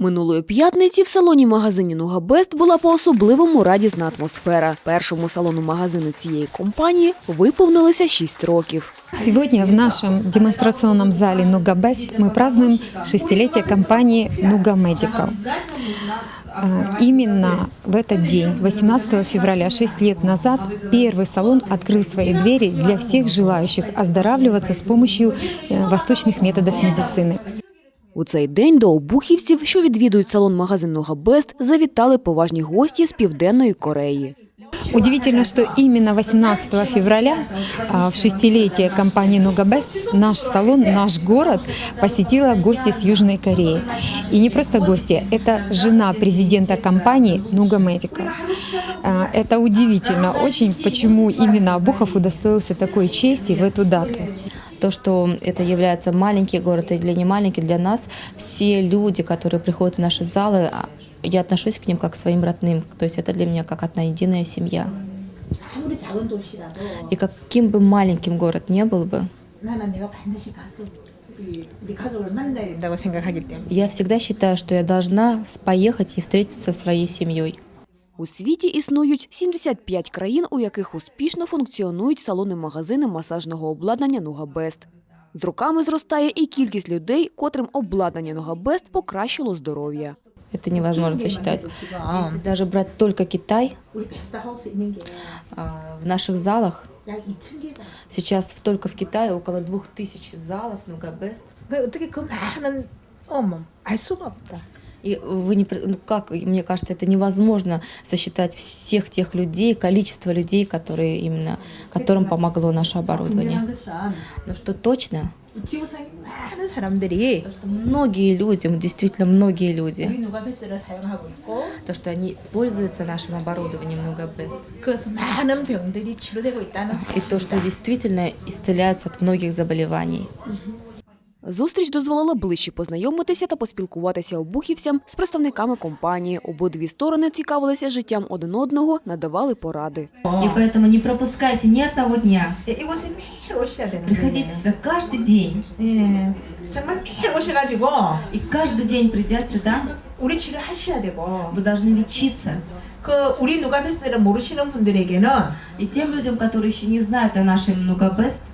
Минулої п'ятниці в салоні магазині Нугабест була по-особливому радісна атмосфера. Першому салону магазину цієї компанії виповнилося 6 років. Сегодня в нашем демонстрационном зале Нугабест мы празднуем шестилетие компании Нуга Medical. А, Именно в этот день, 18 февраля, 6 лет назад, первый салон открыл свои двери для всех желающих оздоравливаться с помощью э, восточных методов медицины. У цей день до обухівців, що відвідують салон магазин Нугабест, завітали поважні гості з Південної Кореї. Удивительно, что именно 18 февраля а, в шестилетие компании Нугабест наш салон, наш город посетила гости с Южной Кореи. И не просто гости, это жена президента компании Нуга Medical. А, Это удивительно очень, почему именно Обухов удостоился такой чести в эту дату. то, что это является маленький город или не маленький, для нас все люди, которые приходят в наши залы, а, я отношусь к ним как к своим родным. То есть это для меня как одна единая семья. И каким бы маленьким город не был бы, я всегда считаю, что я должна поехать и встретиться со своей семьей. У світі існують 75 країн, у яких успішно функціонують салони-магазини масажного обладнання Нугабест. З роками зростає і кількість людей, котрим обладнання Нугабест покращило здоров'я. Это невозможно сосчитать. Если брати брать только Китай, в наших залах сейчас только в Китае около двох 2000 залов Нугабест. И вы не, ну как, мне кажется, это невозможно сосчитать всех тех людей, количество людей, которые именно, которым помогло наше оборудование. Но что точно, то, что многие люди, действительно многие люди, то, что они пользуются нашим оборудованием много best. И то, что действительно исцеляются от многих заболеваний. Зустріч дозволила ближче познайомитися та поспілкуватися обухівцям з представниками компанії. Обидві сторони цікавилися життям один одного, надавали поради. И поэтому не пропускайте ни одного дня. 예, 이곳에 매일 오셔야 되는 Приходите сюда каждый день. 예, 정말 매일 오셔가지고 И каждый день придя сюда, 우리 치료하셔야 되고 вы должны лечиться. 그 우리 누가 베스트를 모르시는 분들에게는 И тем людям, которые еще не знают о нашей Многобест, 꼭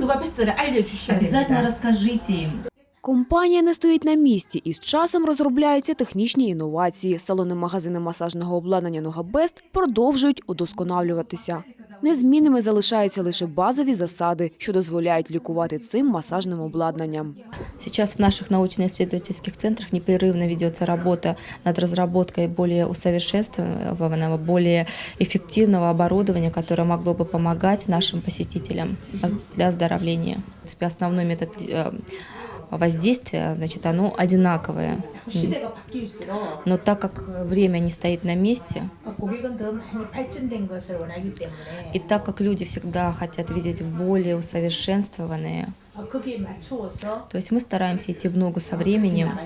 누가 베스트를 알려주셔야 обязательно 됩니다. расскажите им. Компанія не стоїть на місці і з часом розробляються технічні інновації. Салони магазини масажного обладнання Нугабест продовжують удосконалюватися. Незмінними залишаються лише базові засади, що дозволяють лікувати цим масажним обладнанням. Сейчас в наших научно-исследовательских центрах непрерывно ведется работа над разработкой более усовершенствованного, более эффективного оборудования, которое могло бы помогать нашим посетителям для оздоровления. В принципе, основной метод э, Воздействие, значит, оно одинаковое. Но так как время не стоит на месте, и так как люди всегда хотят видеть более усовершенствованные, то есть мы стараемся идти в ногу со временем,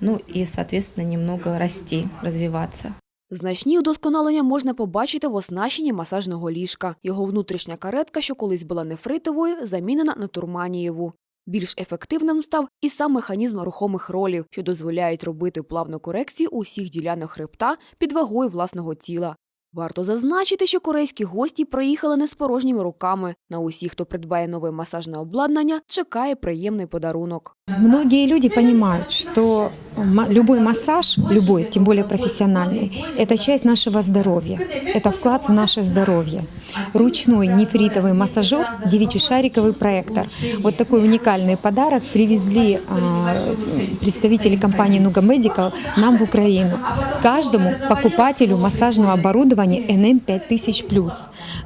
ну и, соответственно, немного расти, развиваться. Значні удосконалення можна побачити в оснащенні масажного ліжка. Його внутрішня каретка, що колись була нефритовою, замінена на турманієву. Більш ефективним став і сам механізм рухомих ролів, що дозволяють робити плавну корекцію усіх ділянок хребта під вагою власного тіла. Варто зазначити, що корейські гості приїхали не з порожніми руками. На усіх, хто придбає нове масажне обладнання, чекає приємний подарунок. Многие люди что ма- любой массаж, любой, тем более профессиональный, это часть нашего здоровья, это вклад в наше здоровье. Ручной нефритовый массажер, девичий шариковый проектор. Вот такой уникальный подарок привезли а, представители компании Nuga Medical нам в Украину. Каждому покупателю массажного оборудования NM 5000+,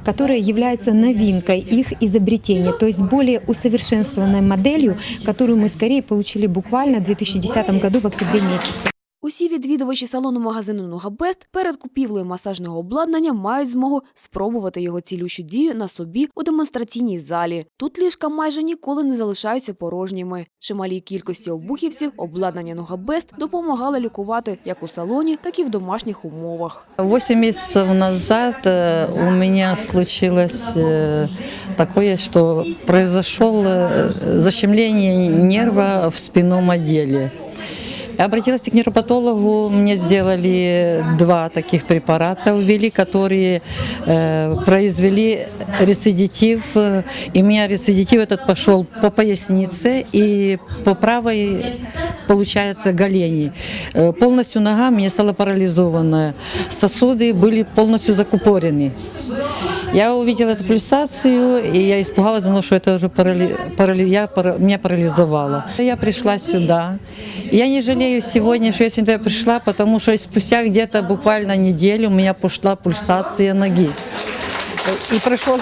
которое является новинкой их изобретения, то есть более усовершенствованной моделью, которую мы скорее получили буквально в 2010 году в октябре месяце. Усі відвідувачі салону магазину Нугабест перед купівлею масажного обладнання мають змогу спробувати його цілющу дію на собі у демонстраційній залі. Тут ліжка майже ніколи не залишаються порожніми. Чималій кількості обухівців обладнання Нугабест допомагало лікувати як у салоні, так і в домашніх умовах. Восемь месяцев назад э, у меня случилось э, такое, что произошел э, защемление нерва в спинном отделе. Обратилась к нейропатологу, мне сделали два таких препарата, ввели, которые э, произвели рецидитив. э, И у меня рецидитив этот пошел по пояснице и по правой, получается, голени. Э, полностью нога у меня стала парализованная. Сосуды были полностью закупорены. Я увидела эту пульсацию, и я испугалась, думала, что это уже парали... парали- я... пара- меня парализовало. Я пришла сюда. Я не жалею сегодня, что я сюда пришла, потому что спустя где-то буквально неделю у меня пошла пульсация ноги. И прошло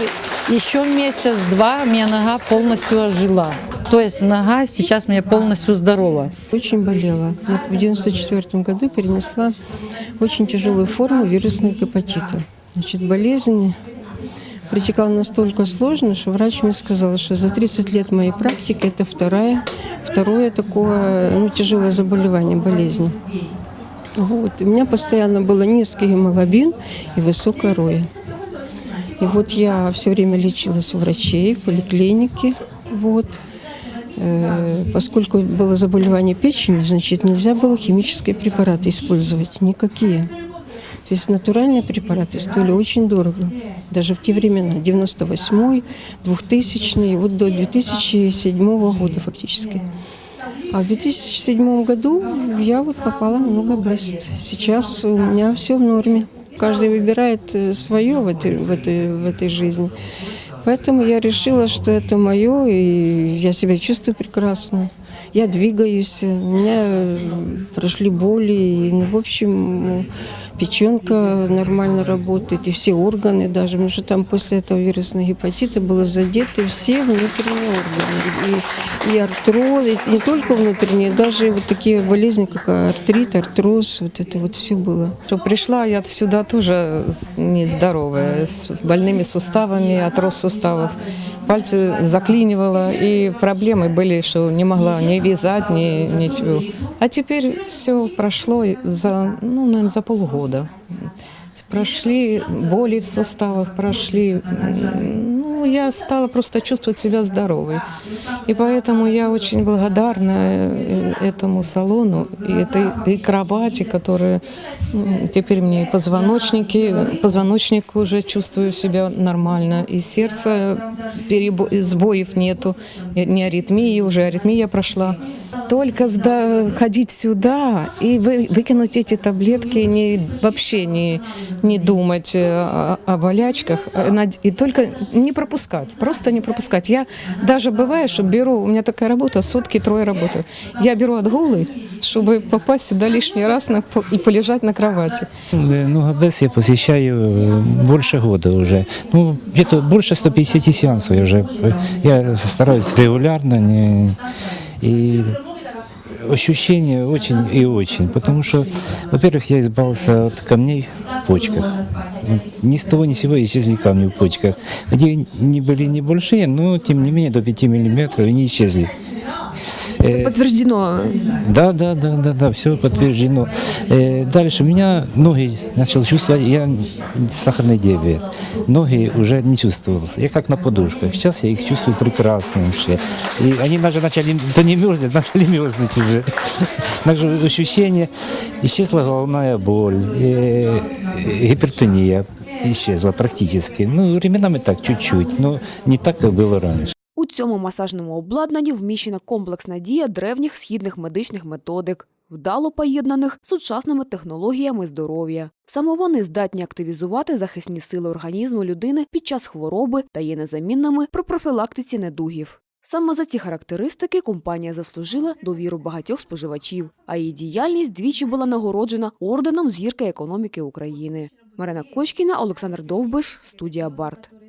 еще месяц-два, у меня нога полностью ожила. То есть нога сейчас у меня полностью здорова. Очень болела. Вот в 94 году перенесла очень тяжелую форму вирусного гепатита. Значит, болезнь протекала настолько сложно, что врач мне сказал, что за 30 лет моей практики это вторая, второе такое ну, тяжелое заболевание, болезнь. Вот. У меня постоянно было низкий гемоглобин и высокая роя. И вот я все время лечилась у врачей в поликлинике. Вот. Э, Поскольку было заболевание печени, значит, нельзя было химические препараты использовать, никакие. То есть натуральные препараты стоили очень дорого, даже в те времена, 98 2000 вот до 2007 года фактически. А в 2007 году я вот попала на Нугабест. Сейчас у меня все в норме. Каждый выбирает свое в этой, в, этой, в этой жизни. Поэтому я решила, что это мое, и я себя чувствую прекрасно. Я двигаюсь, у меня э, прошли боли, и, ну, в общем, печенка нормально работает, и все органы даже, потому что там после этого вирусного гепатита было задеты все внутренние органы. И, и артроз, и не только внутренние, даже вот такие болезни, как артрит, артроз, вот это вот все было. Что пришла я сюда тоже с- нездоровая, с больными суставами, отроз суставов. Пальцы заклинивало, и проблемы были, что не могла ни вязать, ни ничего. А теперь все прошло за, ну, наверное, за полгода. Прошли боли в суставах, прошли. Ну, я стала просто чувствовать себя здоровой. И поэтому я очень благодарна э, этому салону и этой и кровати, которая теперь мне и позвоночники, позвоночник уже чувствую себя нормально, и сердце перебо- сбоев нету, не аритмии, уже аритмия прошла. Только сда- ходить сюда и вы, выкинуть эти таблетки, не, вообще не, не думать э, о, о болячках, над- и только не пропускать, просто не пропускать. Я даже бывает, что беру, у меня такая работа, сутки трое работаю, я беру отгулы, чтобы попасть сюда лишний раз на, по- и полежать на кровати. Э, Ну, ГБС я посещаю э, больше года уже. Ну, где-то больше 150 сеансов я уже. э, Я стараюсь регулярно. Не, и ощущения очень и очень. Потому что, во-первых, я избавился от камней в почках. Ни с того ни с сего исчезли камни в почках. Где не были небольшие, но тем не менее до 5 миллиметров они исчезли. Э, Подтверждено. да, да, да, да, да, все подтверждено. Э, дальше меня ноги начал чувствовать, я сахарный диабет. Ноги уже не чувствовал. Я как на подушках. Сейчас я их чувствую прекрасно вообще. И они даже начали, то не мерзнуть, начали мерзнуть уже. Также ощущение, исчезла головная боль, э, гипертония исчезла практически. Ну, временами так, чуть-чуть, но не так, как было раньше. У цьому масажному обладнанні вміщена комплексна дія древніх східних медичних методик, вдало поєднаних сучасними технологіями здоров'я. Саме вони здатні активізувати захисні сили організму людини під час хвороби та є незамінними при профілактиці недугів. Саме за ці характеристики компанія заслужила довіру багатьох споживачів, а її діяльність двічі була нагороджена орденом зірки економіки України. Марина Кочкіна, Олександр Довбиш, студія Барт.